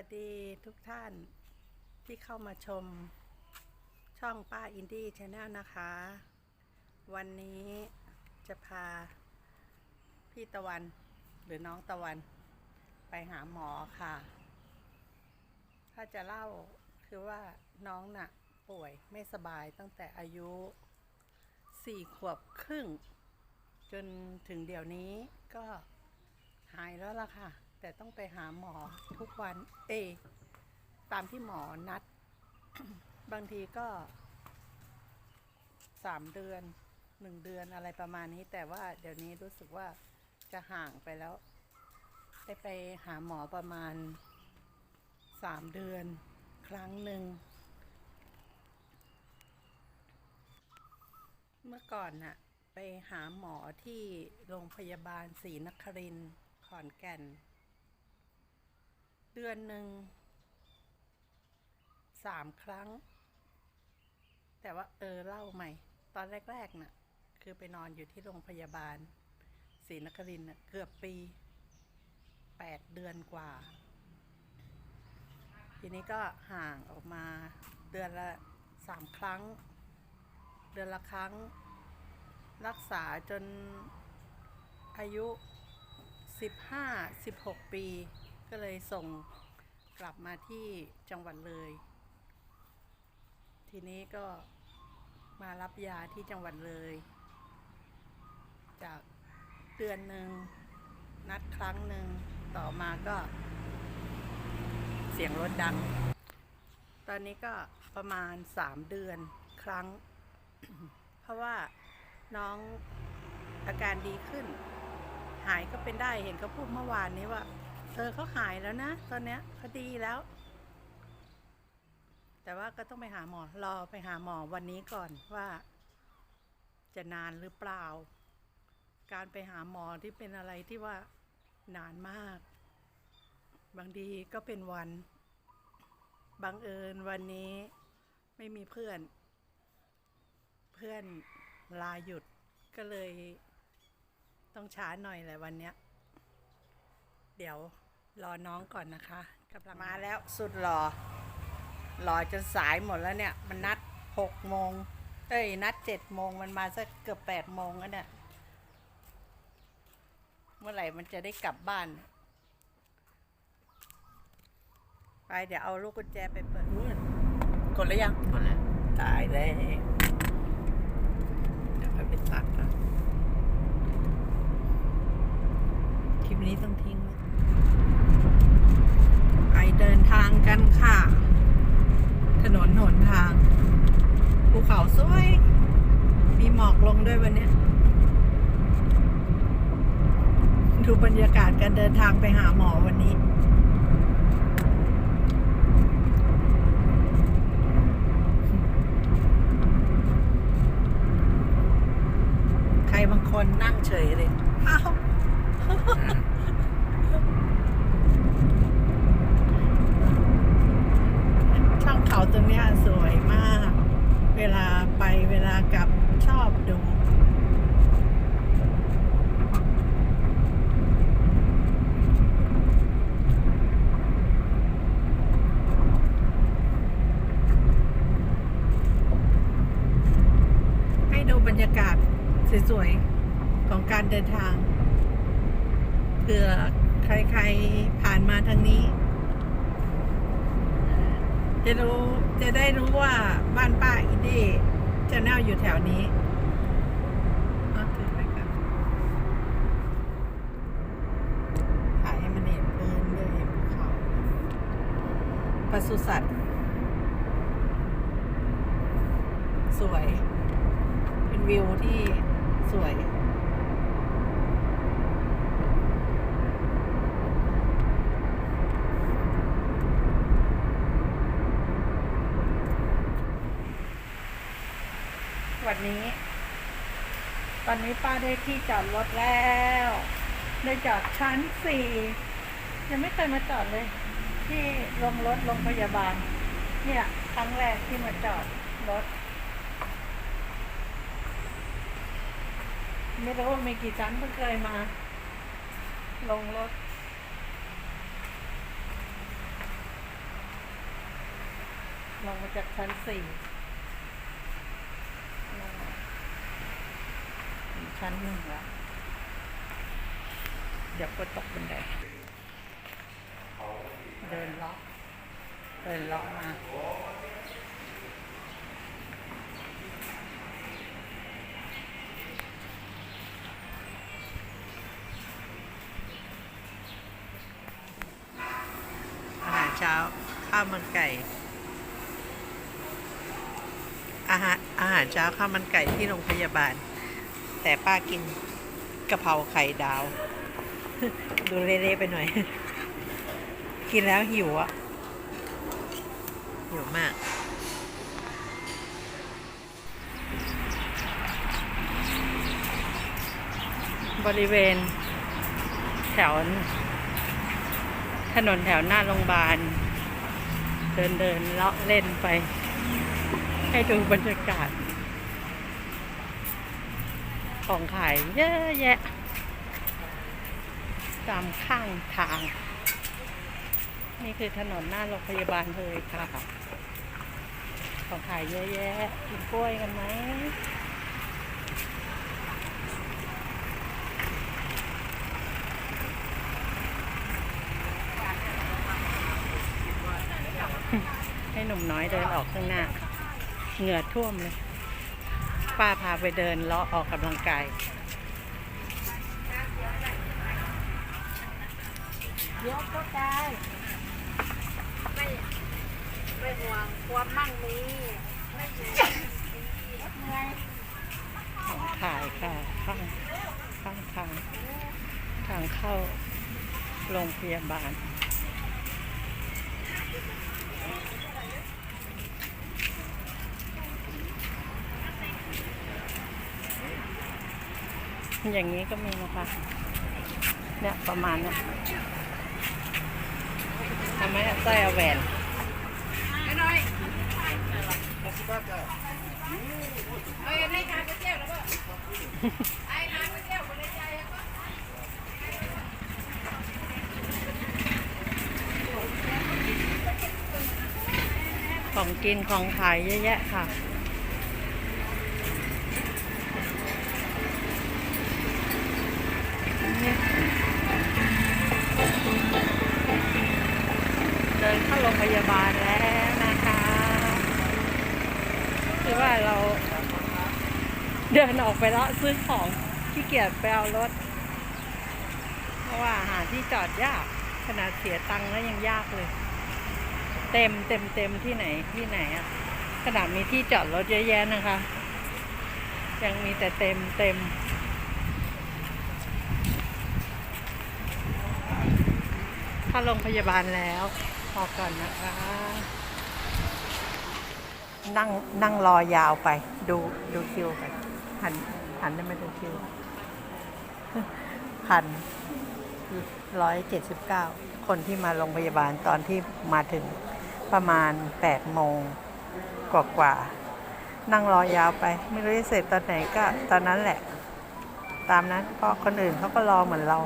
วัสดีทุกท่านที่เข้ามาชมช่องป้าอินดี้ชาแนลนะคะ วันนี้จะพาพี่ตะวันหรือน้องตะวันไปหาหมอค่ะ ถ้าจะเล่าคือว่าน้องน่ะป่วยไม่สบายตั้งแต่อายุสี่ขวบครึ่ง จนถึงเดี๋ยวนี้ก็หายแล้วล่ะค่ะ แต่ต้องไปหาหมอทุกวัน เอ ตามที่หมอนัด บางทีก็สามเดือนหนึ่งเดือนอะไรประมาณนี้ แต่ว่าเดี๋ยวนี้รู้สึกว่าจะห่างไปแล้ว ได้ไปหาหมอประมาณสามเดือนครั้งหนึ่ง เมื่อก่อนน่ะ ไปหาหมอที่โรงพยาบาลศรีนครินทร์ขอนแก่น เดือนหนึ่งสามครั้ง แต่ว่าเออเล่าใหม่ ตอนแรกๆน่ะ คือไปนอนอยู่ที่โรงพยาบาลศรีนครินทนระเกือบปีแปดเดือนกว่า ทีนี้ก็ห่างออกมาเดือนละสามครั้ง เดือนละครั้ง รักษาจนอายุ15 16ปี ก็เลยส่งกลับมาที่จังหวัดเลย ทีนี้ก็มารับยาที่จังหวัดเลย จากเดือนหนึ่งนัดครั้งหนึ่งต่อมาก็ เสียงรถดัง ตอนนี้ก็ประมาณ3เดือนครั้ง เพราะว่าน้องอาการดีขึ้น หายก็เป็นได้เห็นเขาพูดเมื่อวานนี้ว่า เออเขาหายแล้วนะ ตอนเนี้ยเขาดีแล้ว แต่ว่าก็ต้องไปหาหมอ รอไปหาหมอวันนี้ก่อนว่า จะนานหรือเปล่า การไปหาหมอที่เป็นอะไรที่ว่านานมาก บางทีก็เป็นวันบังเอิญวันนี้ไม่มีเพื่อน เพื่อนลาหยุดก็เลยต้องช้าหน่อยแหละวันเนี้ย เดี๋ยว รอน้องก่อนนะคะกำลังมาแล้วสุดหล่อหล่อจนสายหมดแล้วเนี่ย มันนัดหกโมงเอ้ยนัดเจ็ดโมงมันมาสักเกือบแปดโมงแล้วเนี่ย เมื่อไหร่มันจะได้กลับบ้าน ไปเดี๋ยวเอาลูกกุญแจไปเปิดนู่นกดแล้วยังหมดแล้วตายแล้วเดี๋ยวค่อยไปตัดนะคลิปนี้ต้องทิ้งไว้ไปเดินทาง กันค่ะ ถนนหนทางภูเขาสวย มีหมอกลงด้วยวันนี้ ดูบรรยากาศการเดินทางไปหาหมอวันนี้ ใครบางคนนั่งเฉยเลย อ้าว ช่องเขาตรงเนี้ยสวยมาก เวลาไปเวลากลับชอบดูให้ดูบรรยากาศสวยๆ ของการเดินทางเผื่อใครๆผ่านมาทางนี้ จะรู้จะได้รู้ว่าบ้านป้าอินดี้จะแนวอยู่แถวนี้เอาถือไปกันถ่ายให้มันเห็นพื้นด้วยเห็นเขาปศุสัตว์ สวย เป็นวิวที่สวย วันนี้ ตอนนี้ป้าได้ที่จอดรถแล้ว ได้จอดชั้นสี่ยังไม่เคยมาจอดเลย ที่ลงรถโรงพยาบาล เนี่ย ครั้งแรกที่มาจอดรถ ไม่รู้ว่ามีกี่ชั้นเพิ่งเคยมา ลงรถลงมาจากชั้นสี่ลงมาถึง ชั้นหนึ่งแล้วเดี๋ยวก็ตกบันไดเดินเลาะเดินลาะมาอาหารเช้าข้าวมันไก่ อาหารอาหารเช้าข้าวมันไก่ที่โรงพยาบาล แต่ป้ากินกะเพราไข่ดาว ดูเละๆไปหน่อย กินแล้วหิวอะหิวมาก บริเวณ แถว ถนนแถวหน้าโรงพยาบาล เดินเดินเลาะเล่นไป ให้ดูบรรยากาศ ของขายเยอะแยะ ตามข้างทาง นี่คือถนนหน้าโรงพยาบาลเลยค่ะ ของขายเยอะแยะ กินกล้วยกันไหมให้หนุ่มน้อยเดินออกข้างหน้า เหงื่อท่วมเลย ป้าพาไปเดินเลาะออกกำลังกายเดี๋ยวก็ได้ไม่ไม่ห่วงความมั่งมีไม่อยู่เหนื่อยของขายค่ะข้างข้างทาง ทางเข้าโรงพยาบาล อย่างนี้ก็มีนะคะ เนี่ยประมาณเนี้ยทำไมเอาสร้อยเอาแหวนเอ้ยไม่ทานก๋วยเตี๋ยวแล้วก็ไอ้ทานก๋วยเตี๋ยวคนละใจแล้วก็ของกินของขายเยอะแยะค่ะ เดินออกไปแล้วซื้อของขี้เกียจไปเอารถ เพราะว่าหาที่จอดยากขนาดเสียตังค์แล้วยังยากเลย เต็มเต็มเต็มที่ไหนที่ไหนอะขนาดมีที่จอดรถเยอะแยะนะคะ ยังมีแต่เต็มเต็มเข้าโรงพยาบาลแล้วพอก่อนนะคะ นั่งนั่งรอยาวไปดูดูคิวกัน พันหันได้ไหมดูคิวพันร้อยเจ็ดสิบเก้าคนที่มาโรงพยาบาลตอนที่มาถึงประมาณแปดโมงกว่ากว่าๆนั่งรอยาวไป ไม่รู้จะเสร็จตอนไหนก็ตอนนั้นแหละ ตามนั้นเพราะคนอื่นเขาก็รอเหมือนเรา